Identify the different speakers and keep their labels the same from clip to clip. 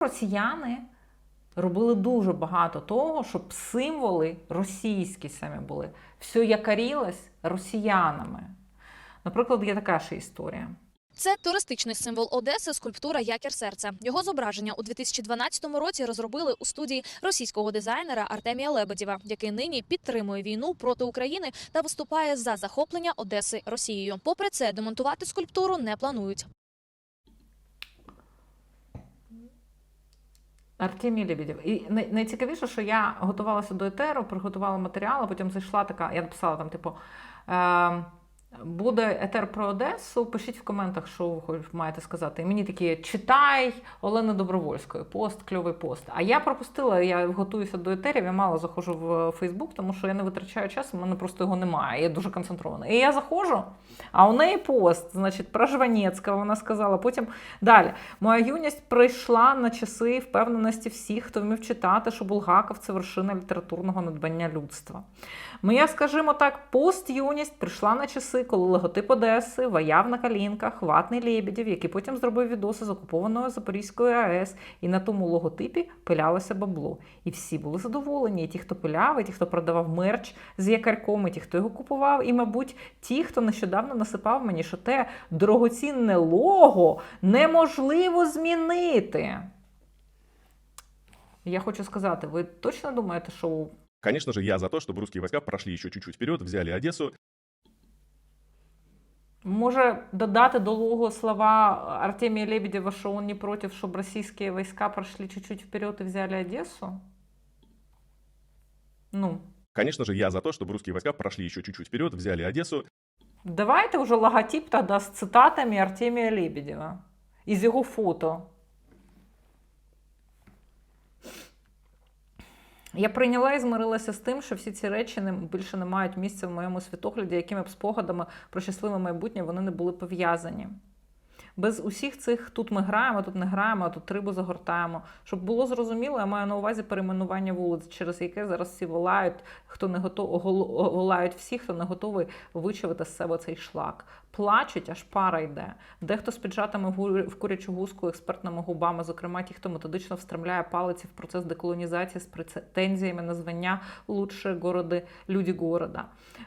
Speaker 1: Росіяни робили дуже багато того, щоб символи російські самі були. Все якорілось росіянами. Наприклад, є така ще історія.
Speaker 2: Це туристичний символ Одеси, скульптура Якір серця. Його зображення у 2012 році розробили у студії російського дизайнера Артемія Лебедєва, який нині підтримує війну проти України та виступає за захоплення Одеси Росією. Попри це, демонтувати скульптуру не планують.
Speaker 1: Артемій Лебедєв. І найцікавіше, що я готувалася до етеру, приготувала матеріал, а потім зайшла така, я написала там, типу. Е- Буде етер про Одесу. Пишіть в коментах, що ви маєте сказати. І мені такі читай Олени Добровольської, пост, кльовий пост. А я пропустила, я готуюся до етерів, я мало заходжу в Фейсбук, тому що я не витрачаю час, у мене просто його немає. Я дуже концентрована. І я заходжу, а у неї пост, значить, про Жванецького вона сказала. Потім далі. Моя юність прийшла на часи впевненості всіх, хто вмів читати, що Булгаков це вершина літературного надбання людства. Моя, скажімо так, пост-юність прийшла на часи, коли логотип Одеси ваяв на калінках ватний Лебедєв, який потім зробив відоси з окупованої Запорізької АЕС, і на тому логотипі пилялося бабло. І всі були задоволені. І ті, хто пиляв, і ті, хто продавав мерч з якарьком, і ті, хто його купував, і, мабуть, ті, хто нещодавно насипав мені, що те дорогоцінне лого неможливо змінити. Я хочу сказати, ви точно думаєте, що
Speaker 3: Конечно же, я за то, чтобы русские войска прошли еще чуть-чуть вперед, взяли Одессу.
Speaker 1: Може додати до лого слова Артемия Лебедева, что он не против, чтобы российские войска прошли чуть-чуть вперед и взяли Одессу? Ну,
Speaker 3: Конечно же, я за то, чтобы русские войска прошли еще чуть-чуть вперед, взяли Одессу.
Speaker 1: давайте уже логотип тогда с цитатами Артемия Лебедева из его фото. Я прийняла і змирилася з тим, що всі ці речі не, більше не мають місця в моєму світогляді, якими б спогадами про щасливе майбутнє вони не були пов'язані. Без усіх цих тут ми граємо, тут не граємо, а тут рибу загортаємо. Щоб було зрозуміло, я маю на увазі перейменування вулиць, через яке зараз всі волають, хто не готов, волають всі, хто не готовий вичавити з себе цей шлак. Плачуть, аж пара йде. Дехто з піджатими в курячу гуску експертними губами, зокрема ті, хто методично встромляє палиці в процес деколонізації з претензіями на звання лучше городи, люди города.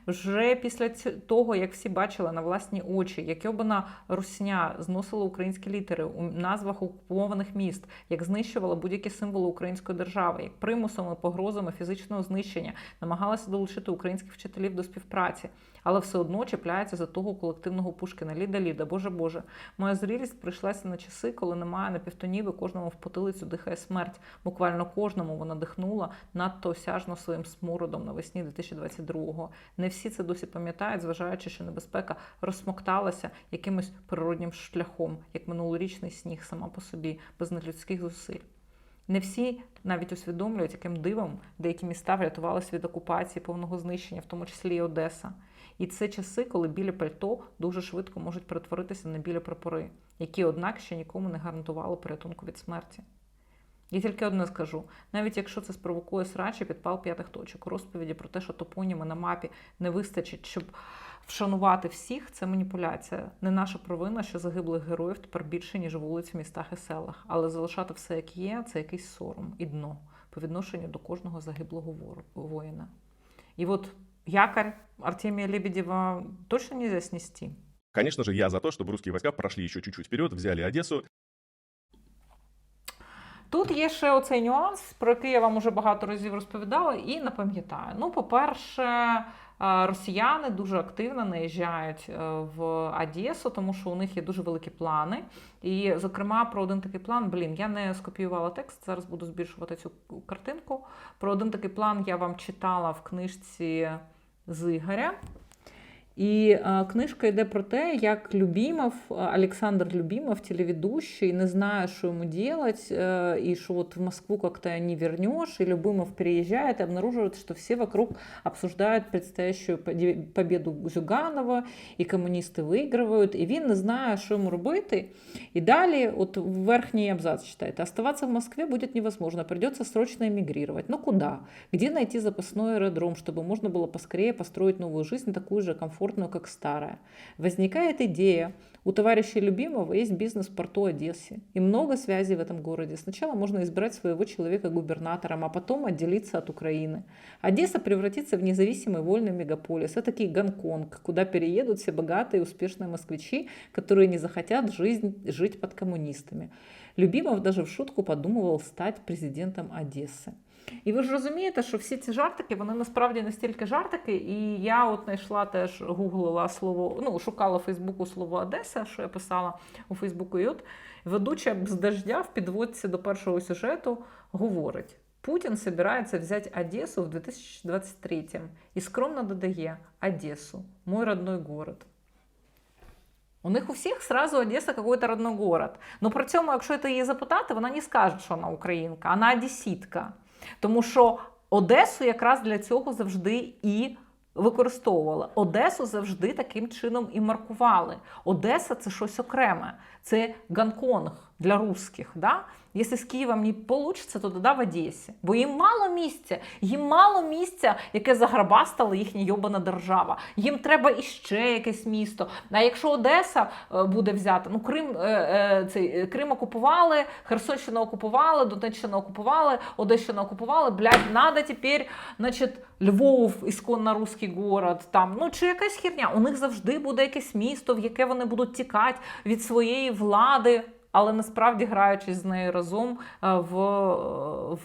Speaker 1: Вже після того, як всі бачили на власні очі, як йобана русня зносила українські літери у назвах окупованих міст, як знищувала будь-які символи української держави, як примусом і погрозами фізичного знищення намагалася долучити українських вчителів до співпраці, але все одно чіпляється за того колективного Пушкіна. Ліда, Ліда, Боже Боже. Моя зрілість прийшлася на часи, коли немає на півтонів і кожному в потилицю дихає смерть. Буквально кожному вона дихнула надто осяжно своїм смородом навесні 2022-го. Не всі це досі пам'ятають, зважаючи, що небезпека розсмокталася якимось природнім шляхом, як минулорічний сніг сама по собі, без нелюдських зусиль. Не всі навіть усвідомлюють, яким дивом деякі міста врятувалися від окупації, повного знищення, в тому числі і Одеса. І це часи, коли білі пальто дуже швидко можуть перетворитися на білі прапори, які, однак, ще нікому не гарантували порятунку від смерті. Я тільки одне скажу: навіть якщо це спровокує срачі підпал п'ятих точок, розповіді про те, що топоніми на мапі не вистачить, щоб вшанувати всіх, це маніпуляція. Не наша провина, що загиблих героїв тепер більше, ніж вулиць містах і селах. Але залишати все як є, це якийсь сором і дно по відношенню до кожного загиблого воїна. І от якорь Артемія Лебедєва точно нельзя снести.
Speaker 3: Конечно же, я за то, чтобы русские войска прошли еще чуть-чуть вперед, взяли Одессу.
Speaker 1: Тут є ще оцей нюанс, про який я вам уже багато разів розповідала, і не пам'ятаю. Ну, по-перше, е, росіяни дуже активно наїжджають е, в Одесу, тому що у них є дуже великі плани. І, зокрема, про один такий план, блін, я не скопіювала текст, зараз буду збільшувати цю картинку. Про один такий план я вам читала в книжці з Ігоря. І е, книжка йде про те, як Любімов, е, Олександр Любимов, телеведущий, не знає, що йому делать, э, и что вот в Москву как-то не вернешь, и Любимов переезжает и обнаруживает, что все вокруг обсуждают предстоящую поде- победу Зюганова, і комуністи вигравають, і він не знає, що йому робити. І далі, от верхній абзац читайте, оставаться в Москве будет невозможно, придется срочно эмигрировать. Но куда? Где найти запасной аэродром, чтобы можно было поскорее построить новую жизнь, такую же комфортную, комфортную, как старая. Возникает идея, у товарища любимого есть бизнес в порту Одессы и много связей в этом городе. Сначала можно избрать своего человека губернатором, а потом отделиться от Украины. Одесса превратится в независимый вольный мегаполис. Это такой Гонконг, куда переедут все богатые и успешные москвичи, которые не захотят жизнь, жить под коммунистами. Любимов даже в шутку подумывал стати президентом Одеси. І ви ж розумієте, що всі ці жартики, вони насправді настільки жартики, і я от знайшла теж гуглила слово, ну, шукала в Фейсбуку слово Одеса, що я писала у Фейсбуку, і от ведуча з дождя в підводці до першого сюжету говорить: Путін собирається взяти Одесу в 2023 і скромно додає Одесу, мой родной город. У них у всіх сразу Одеса какой-то родной город. Но при цьому, якщо це її запитати, вона не скаже, що вона українка, вона одесітка. Тому що Одесу якраз для цього завжди і використовували. Одесу завжди таким чином і маркували. Одеса це щось окреме, це Гонконг для русських. Да? Якщо з Києвом не вийде, то тоді в Одесі. Бо їм мало місця, їм мало місця, яке заграбастала їхня йобана держава. Їм треба іще якесь місто. А якщо Одеса е, буде взята, ну Крим, е, е, цей, Крим окупували, Херсонщину окупували, Донеччину окупували, Одещину окупували, блядь, надо тепер, значить, Львов, ісконно русський город, там, ну чи якась херня. У них завжди буде якесь місто, в яке вони будуть тікати від своєї влади. Але насправді граючись з нею разом е, в,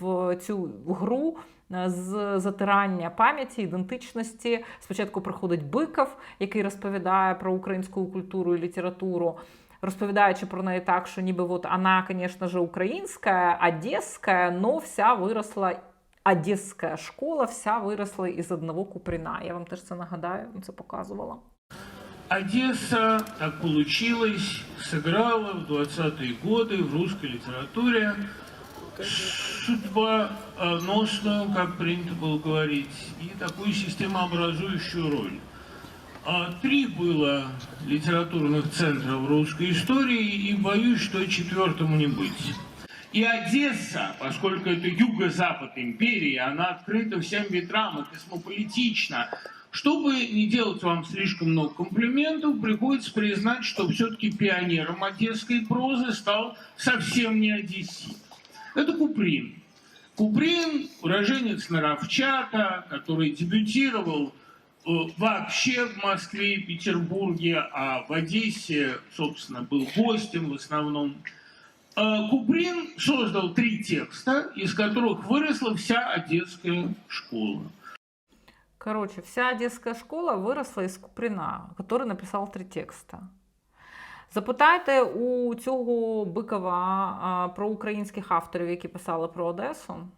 Speaker 1: в цю гру е, з затирання пам'яті, ідентичності. Спочатку приходить Биков, який розповідає про українську культуру і літературу. Розповідаючи про неї так, що ніби от вона, звісно ж, українська, одеська, но вся виросла одеська школа, вся виросла із одного Купріна. Я вам теж це нагадаю, це показувала.
Speaker 4: Одесса, так получилось, сыграла в 20-е годы в русской литературе судьбоносную, как принято было говорить, и такую системообразующую роль. А Три было литературных центра в русской истории, и боюсь, что четвертому не быть. И Одесса, поскольку это юго-запад империи, она открыта всем ветрам и космополитична. Чтобы не делать вам слишком много комплиментов, приходится признать, что все-таки пионером одесской прозы стал совсем не одессит. Это Куприн. Куприн – уроженец Наровчата, который дебютировал э, вообще в Москве и Петербурге, а в Одессе, собственно, был гостем в основном. Э, Куприн создал три текста, из которых выросла вся одесская школа.
Speaker 1: Короче, вся одесская школа виросла із Куприна, який написав три текста. Запитайте у цього Бикова про українських авторів, які писали про Одесу.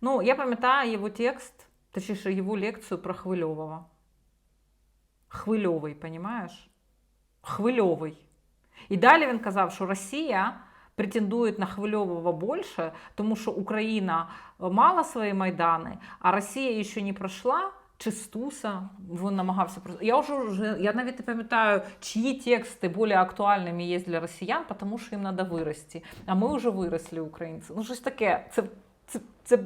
Speaker 1: Ну, я пам'ятаю його текст, точніше, його лекцію про Хвильового. Хвильовий, понімаєш? Хвильовий. І далі він казав, що Росія претендує на Хвильового більше, тому що Україна мала свої майдани, а Росія ще не пройшла. Чи Стуса він намагався я вже я навіть не пам'ятаю, чиї тексти більш актуальними є для росіян, тому що їм треба вирости. А ми вже виросли, українці. Ну щось таке. Це це, це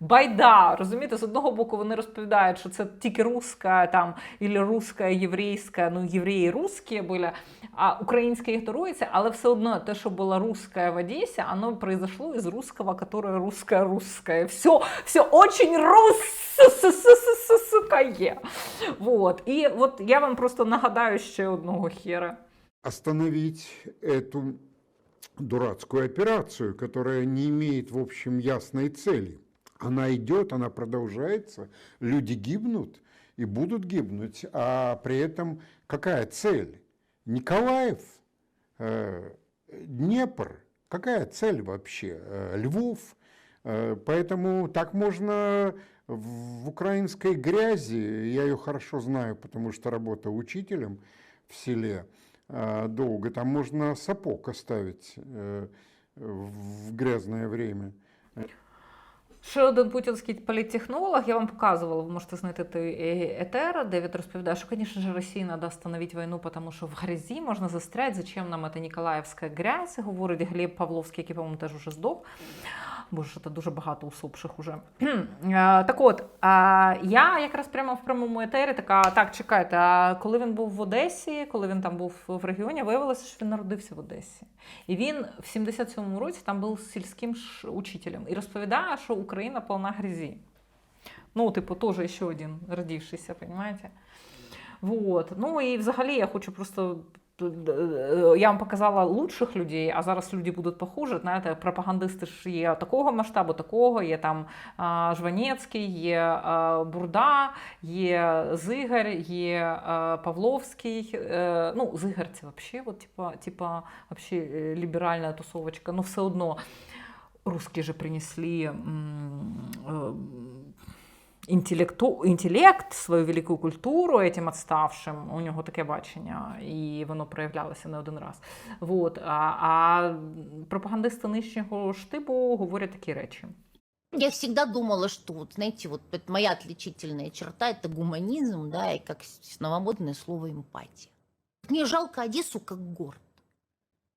Speaker 1: байда. Розумієте, з одного боку вони розповідають, що це тільки руська там, і руська, єврейська, ну євреї русські були, а українська ігнорується, але все одно те, що було русське в Одесі, воно произошло із русского, которое русское русское. Все, все очень руссукає. Вот. І от я вам просто нагадаю ще одного хера.
Speaker 5: остановить эту дурацкую операцию, которая не имеет, в общем, ясной цели. Она идет, она продолжается, люди гибнут и будут гибнуть, а при этом какая цель? Николаев, э, Днепр, какая цель вообще? Э, Львов. Э, Поэтому так можно в украинской грязи, я ее хорошо знаю, потому что работал учителем в селе, долго. Там можно сапог оставить э, в грязное время.
Speaker 1: Ще один путінський політтехнолог, я вам показувала, ви можете знайти той е, етер, де він розповідає, що, звісно ж, Росії треба остановити війну, тому що в грязі можна застрять, зачем нам ця Ніколаївська грязь, говорить Глеб Павловський, який, по-моєму, теж уже здох. Боже, це дуже багато усопших уже. Е, так от, я якраз прямо в прямому етері така, так, чекайте, а коли він був в Одесі, коли він там був в регіоні, виявилося, що він народився в Одесі. І він в 77-му році там був сільським учителем і розповідає, що Україна повна грязі. Ну, типу, теж ще один родившийся, понимаете? Вот. Ну і взагалі я хочу просто. Е, Я вам показала лучших людей, а зараз люди будуть похуже. Знаєте, пропагандисти ж є такого масштабу, такого, є там Жванецький, є Бурда, є Зигар, є Павловський. Е, ну, Зигар це взагалі, от, типа, типа, вообще, е, ліберальна тусовочка, но все одно русские же принесли э, інтелекту, інтелект, свою велику культуру этим отставшим. У нього таке бачення, і воно проявлялося не один раз. Вот. А, а пропагандисти нижнього штибу говорять такі речі.
Speaker 6: Я всегда думала, что, вот, знаете, вот это моя отличительная черта – это гуманизм, да, и как с- новомодное слово эмпатия. Мне жалко Одессу как город.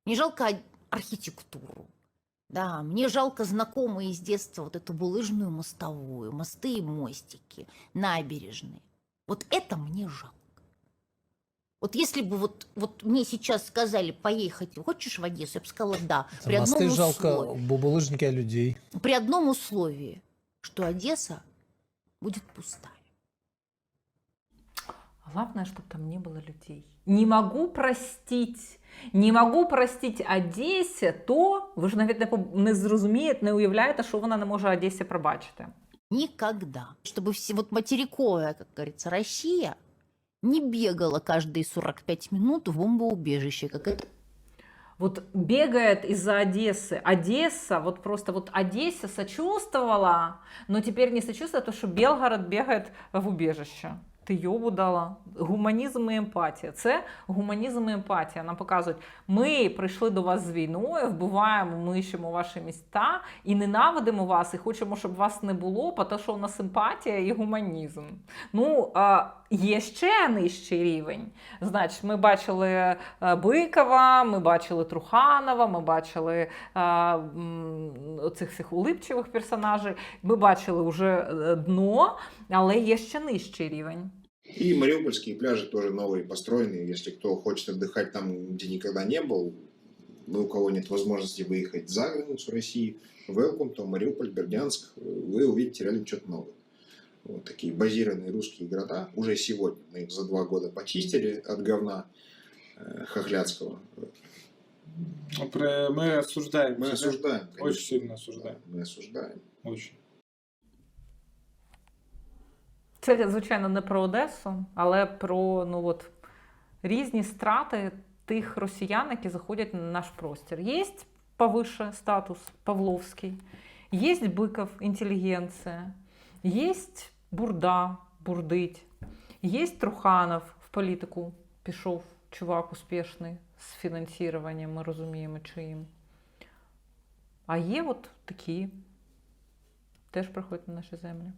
Speaker 6: Мне жалко о- архитектуру. Да, мне жалко знакомые с детства вот эту булыжную мостовую, мосты и мостики, набережные. Вот это мне жалко. Вот если бы вот, вот мне сейчас сказали поехать, хочешь в Одессу, я бы сказала да.
Speaker 7: Це мости
Speaker 6: одном
Speaker 7: жалко,
Speaker 6: условии
Speaker 7: бо булыжники, а людей.
Speaker 6: при одном условии, что Одесса будет пустая.
Speaker 1: Главное, чтобы там не было людей. Не могу простить. Не могу простить Одесі то, ви ж навіть не, поб- не зрозумієте, не уявляєте, що вона не може Одесі пробачити.
Speaker 6: Никогда. Чтобы все, вот материковая, как говорится, Россия не бегала каждые 45 минут в бомбоубежище, как это
Speaker 1: вот бегает из-за Одессы. Одесса, вот просто вот Одессе сочувствовала, но теперь не сочувствует, потому что Белгород бегает в убежище. Ти йобу дала. Гуманізм і емпатія. Це гуманізм і емпатія. Нам показують, ми прийшли до вас з війною, вбиваємо, ми нищимо ваші міста і ненавидимо вас, і хочемо, щоб вас не було, тому що у нас емпатія і гуманізм. Ну, є ще нижчий рівень. Значить, ми бачили е, Бикова, ми бачили Труханова, ми бачили е, м, оцих всіх улипчивих персонажей. Ми бачили вже е, дно, але є ще нижчий рівень.
Speaker 8: И мариупольские пляжи тоже новые, построенные. Если кто хочет отдыхать там, где никогда не был, ну, у кого нет возможности выехать за границу России, welcome, то Мариуполь, Бердянск, вы увидите реально что-то новое. Вот такие базированные русские города. Уже сегодня мы их за два года почистили от говна э, хохлядского.
Speaker 9: Про- Мы осуждаем.
Speaker 8: Мы
Speaker 9: тебя.
Speaker 8: осуждаем.
Speaker 9: Очень
Speaker 8: конечно.
Speaker 9: сильно осуждаем.
Speaker 8: Мы осуждаем.
Speaker 9: Очень.
Speaker 1: Це, звичайно, не про Одесу, але про ну, от, різні страти тих росіян, які заходять на наш простір. Є повише статус Павловський, є Биков, інтелігенція, є Бурда, бурдить, є Труханов в політику пішов чувак успішний з фінансуванням, ми розуміємо, чиїм. А є от такі, теж приходять на наші землі.